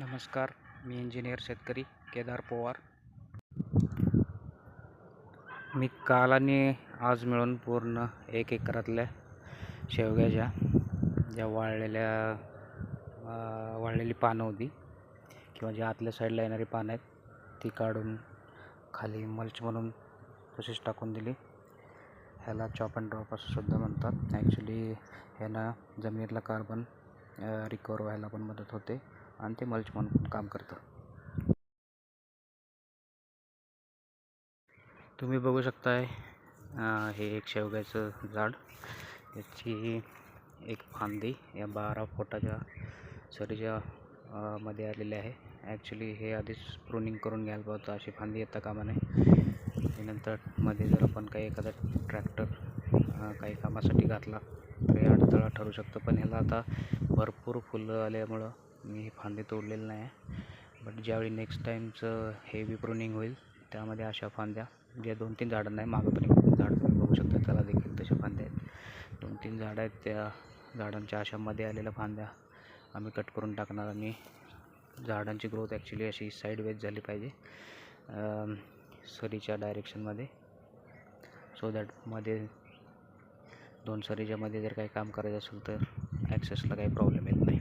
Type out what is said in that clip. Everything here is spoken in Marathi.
नमस्कार मी इंजिनियर शेतकरी केदार पवार. मी काल आणि आज मिळून पूर्ण एक एकरातल्या शेवग्याच्या ज्या वाळलेल्या वाळलेली पानं होती किंवा ज्या आतल्या साईडला येणारी पानं आहेत ती काढून खाली मल्च म्हणून तशीच टाकून दिली. ह्याला चॉप अँड ड्रॉप असं सुद्धा म्हणतात. ॲक्च्युली ह्यानं जमिनीतला कार्बन रिकवर व्हायला पण मदत होते. आणि ते मल्च म्हणून काम करतं. तुम्ही बघू शकताय हे एक शेवग्याचं झाड. याची एक फांदी या बारा फुटाच्या सरीच्या मध्ये आलेली आहे. ॲक्च्युली हे आधीच प्रुनिंग करून घ्यायला पाहतं. अशी फांदी येता कामा नये. त्यानंतरमध्ये जर आपण काही एखादा ट्रॅक्टर काही कामासाठी घातला तर हे अडथळा ठरू शकतं. पण ह्याला आता भरपूर फुलं आल्यामुळं मी हे फांदे तोडलेले नाही आहे. बट ज्यावेळी नेक्स्ट टाईमचं हेवी प्रुनिंग होईल त्यामध्ये अशा फांद्या ज्या दोन तीन झाडं नाही मागं पण एक झाड तुम्ही बघू शकता त्याला देखील तशा फांद्या आहेत. दोन तीन झाडं आहेत त्या झाडांच्या अशामध्ये आलेल्या फांद्या आम्ही कट करून टाकणार आणि झाडांची ग्रोथ ॲक्च्युली अशी साईडवेज झाली पाहिजे. सरीच्या डायरेक्शनमध्ये सो दॅटमध्ये दोन सरीच्यामध्ये जर काही काम करायचं असेल तर ॲक्सेसला काही प्रॉब्लेम येत नाही.